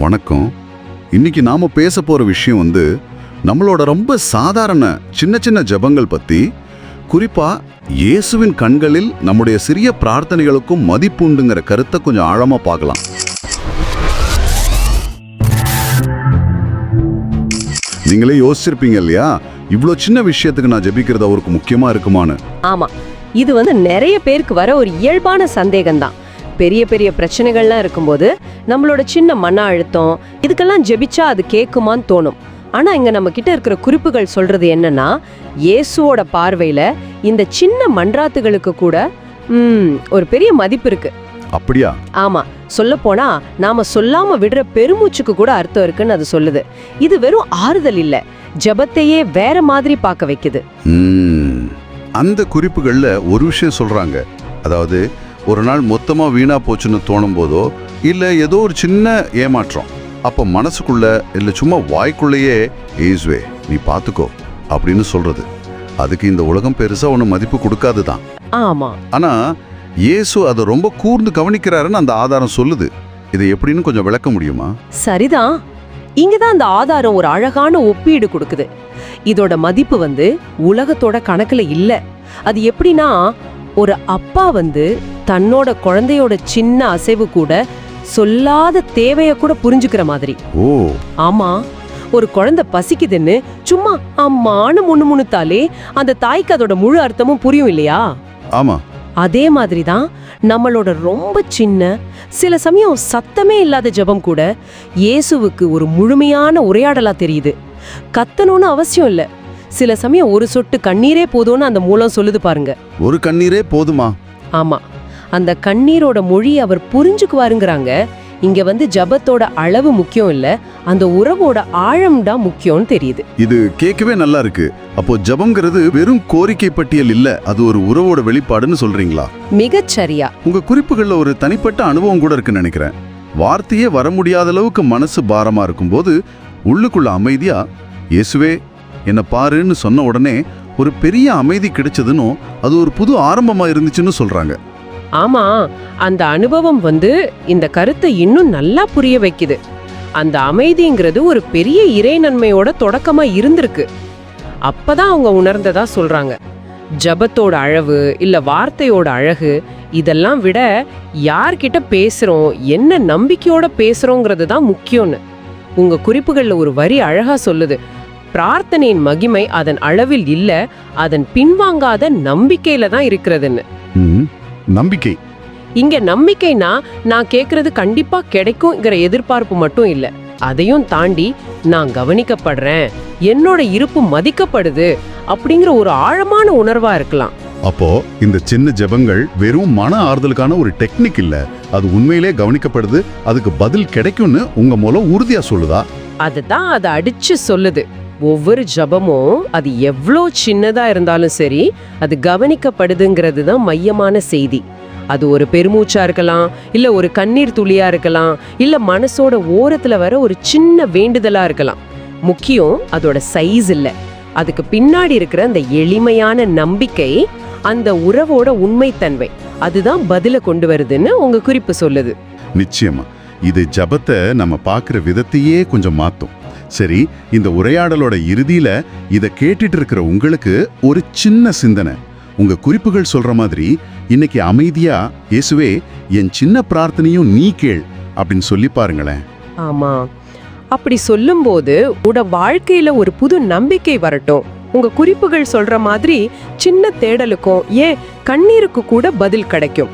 வணக்கம். இன்னைக்கு நாம பேச போற விஷயம் வந்து நம்மளோட ரொம்ப சாதாரண சின்ன சின்ன ஜெபங்கள் பத்தி குறிப்பா இயேசுவின் கண்களில் நம்முடைய சிறிய பிரார்த்தனைகளுக்கும் மதிப்புண்டுங்கிற கருத்தை கொஞ்சம் ஆழமா பார்க்கலாம். நீங்களே யோசிச்சிருப்பீங்க இல்லையா? இவ்வளோ சின்ன விஷயத்துக்கு நான் ஜெபிக்கிறது அவருக்கு முக்கியமா இருக்குமான்னு. ஆமா. இது வந்து நிறைய பேருக்கு வர ஒரு இயல்பான சந்தேகம்தான். பெரிய பெரிய பிரச்சனைகள்லாம் இருக்கும்போது நம்மளோட சின்ன மன அழுத்தம் இதுக்கெல்லாம் ஜெபிச்சா அது கேக்குமான்னு தோணும். ஆனா இங்க நம்ம கிட்ட இருக்கிற குறிப்புகள் சொல்றது என்னன்னா இயேசுவோட பார்வையில இந்த சின்ன மன்றாத்துகளுக்கு கூட ம், ஒரு பெரிய மதிப்பு இருக்கு. அப்படியா? ஆமா. சொல்ல போனா நாம சொல்லாம விடுற பெருமூச்சுக்கு கூட அர்த்தம் இருக்குன்னு அது சொல்லுது. இது வெறும் ஆறுதல் இல்ல. ஜெபத்தையே வேற மாதிரி பார்க்க வைக்குது. அந்த குறிப்புகள்ல ஒரு விஷயம் சொல்றாங்க. அதாவது ஒரு நாள் மொத்தமா வீணா போச்சுன்னு தோணும் போதோ இல்ல ஏதோ ஒரு சின்ன ஏமாற்றம். அப்ப மனசுக்குள்ள இல்ல சும்மா வாய்க்குள்ளேயே ஏசுவே நீ பாத்துக்கோ அப்படின்னு சொல்றது. அதுக்கு இந்த உலகம் பெருசா ஒண்ணு மதிப்பு கொடுக்காதுதான். ஆமா. ஆனா இயேசு அதை ரொம்ப கூர்ந்து கவனிக்கிறாருன்னு அந்த ஆதாரம் சொல்லுது. இதை எப்படின்னு கொஞ்சம் விளக்க முடியுமா? சரிதான். இங்கதான் அந்த ஆதாரம் ஒரு அழகான ஒப்பீடு கொடுக்குது. இதோட மதிப்பு வந்து உலகத்தோட கணக்குல இல்ல. அது எப்படின்னா ஒரு அப்பா வந்து தன்னோட குழந்தையோட சின்ன அசைவு கூட சொல்லாத தேவைய கூட புரிஞ்சுக்கிற மாதிரி. ஓ. ஆமா ஒரு குழந்தை பசிக்குதுன்னு சும்மா அம்மான்னு முணுமுணுத்தாலே அந்த தாய்க்கு அதோட முழு அர்த்தமும் புரியும் இல்லையா? ஆமா. அதே மாதிரி தான் நம்மளோட ரொம்ப சின்ன சில சமயம் சத்தமே இல்லாத ஜெபம் கூட இயேசுவுக்கு ஒரு முழுமையான உரையாடலா தெரியுது. கத்தணும்னு அவசியம் இல்ல. சில சமயம் ஒரு சொட்டு கண்ணீரே போதும்னு அந்த மூலம் சொல்லுது பாருங்க. ஒரு கண்ணீரே போதுமா? ஆமா. அந்த கண்ணீரோட மொழி அவர் புரிஞ்சுக்குவாருங்கிறாங்க. இங்க வந்து ஜெபத்தோட அளவு முக்கியம் இல்ல அந்த உறவோட ஆழம் தான் முக்கியம்னு தெரியுது. இது கேட்கவே நல்லா இருக்கு. அப்போ ஜெபம்ங்கிறது வெறும் கோரிக்கை பட்டியல் இல்ல அது ஒரு உறவோட வெளிப்பாடுன்னு சொல்றீங்களா? மிகச் சரியா. உங்க குறிப்புகள்ல ஒரு தனிப்பட்ட அனுபவம் கூட இருக்குன்னு நினைக்கிறேன். வார்த்தையே வர முடியாத அளவுக்கு மனசு பாரமா இருக்கும்போது உள்ளுக்குள்ள அமைதியா இயேசுவே என்ன பாருன்னு சொன்ன உடனே ஒரு பெரிய அமைதி கிடைச்சதுன்னு அது ஒரு புது ஆரம்பமா இருந்துச்சுன்னு சொல்றாங்க. ஆமா அந்த அனுபவம் வந்து இந்த கருத்தை இன்னும் நல்லா புரிய வைக்குது. அந்த அமைதிங்கிறது ஒரு பெரிய இறை நன்மையோட தொடக்கமா இருந்திருக்கு. அப்பதான் அவங்க உணர்ந்ததா சொல்றாங்க. ஜபத்தோட அழகு இல்ல வார்த்தையோட அழகு இதெல்லாம் விட யார்கிட்ட பேசுறோம் என்ன நம்பிக்கையோட பேசுறோங்கிறது தான் முக்கியம்னு. உங்க குறிப்புகள்ல ஒரு வரி அழகா சொல்லுது. பிரார்த்தனையின் மகிமை அதன் அளவில் இல்ல அதன் பின்வாங்காத நம்பிக்கையில தான் இருக்கிறதுன்னு. நம்பிக்கை. இங்க நம்பிக்கைனா நான் கேக்குறது கண்டிப்பா கிடைக்கும்ங்கிற எதிர்பார்ப்பு மட்டும் இல்ல. அதையும் தாண்டி நான் கவனிக்கப்படுறேன் என்னோட இருப்பு மதிக்கப்படுது அப்படிங்கிற ஒரு ஆழமான உணர்வா இருக்கலாம். அப்போ இந்த சின்ன ஜெபங்கள் வெறும் மன ஆறுதலுக்கான ஒரு டெக்னிக் இல்ல. அது உண்மையிலே கவனிக்கப்படுது அதுக்கு பதில் கிடைக்கும்னு உங்க மூலம் உறுதியா சொல்லுதா? அதுதான் அதை அடிச்சு சொல்லுது. ஒவ்வொரு ஜபமும் அது எவ்வளோ சின்னதாக இருந்தாலும் சரி அது கவனிக்கப்படுதுங்கிறது தான் மையமான செய்தி. அது ஒரு பெருமூச்சா இருக்கலாம் இல்லை ஒரு கண்ணீர் துளியா இருக்கலாம் இல்லை மனசோட ஓரத்தில் வர ஒரு சின்ன வேண்டுதலாக இருக்கலாம். முக்கியம் அதோட சைஸ் இல்லை. அதுக்கு பின்னாடி இருக்கிற அந்த எளிமையான நம்பிக்கை அந்த உறவோட உண்மைத்தன்மை அதுதான் பதில கொண்டு வருதுன்னு உங்க குறிப்பு சொல்லுது. நிச்சயமா. இது ஜபத்தை நம்ம பார்க்குற விதத்தையே கொஞ்சம் மாற்றும் சரி இந்த உரையாடலோட இறுதியில இதை கேட்டுட்டு இருக்கிற உங்களுக்கு ஒரு சின்ன சிந்தனை. உங்க குறிப்புகள் சொல்ற மாதிரி இன்னைக்கு அமைதியா இயேசுவே என் சின்ன பிரார்த்தனையும் நீ கேள் அப்படின்னு சொல்லி பாருங்களேன். ஆமா. அப்படி சொல்லும்போது உட வாழ்க்கையில ஒரு புது நம்பிக்கை வரட்டும். உங்க குறிப்புகள் சொல்ற மாதிரி சின்ன தேடலுக்கும் ஏன் கண்ணீருக்கு கூட பதில் கிடைக்கும்.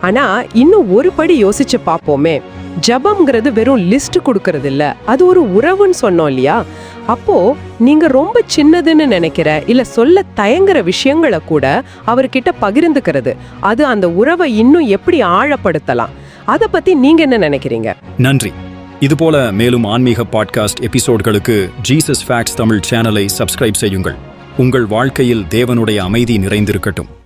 ஆனா இன்னும் ஒரு படி யோசிச்சு பார்ப்போமே ஜபம்ங்கிறது வெறும் லிஸ்ட் கொடுக்கறது இல்ல அது ஒரு உறவுன்னு சொன்னோம் இல்லையா? அப்போ நீங்க ரொம்ப சின்னதுன்னு நினைக்கிற இல்ல சொல்ல தயங்குற விஷயங்களை கூட அவர்கிட்ட பகிர்ந்துக்கிறது. அது அந்த உறவை இன்னும் எப்படி ஆழப்படுத்தலாம்? அதை பத்தி நீங்க என்ன நினைக்கிறீங்க? நன்றி. இதுபோல மேலும் ஆன்மீக பாட்காஸ்ட் எபிசோட்களுக்கு ஜீசஸ் ஃபேக்ட்ஸ் தமிழ் சேனலை சப்ஸ்கிரைப் செய்யுங்கள். உங்கள் வாழ்க்கையில் தேவனுடைய அமைதி நிறைந்திருக்கட்டும்.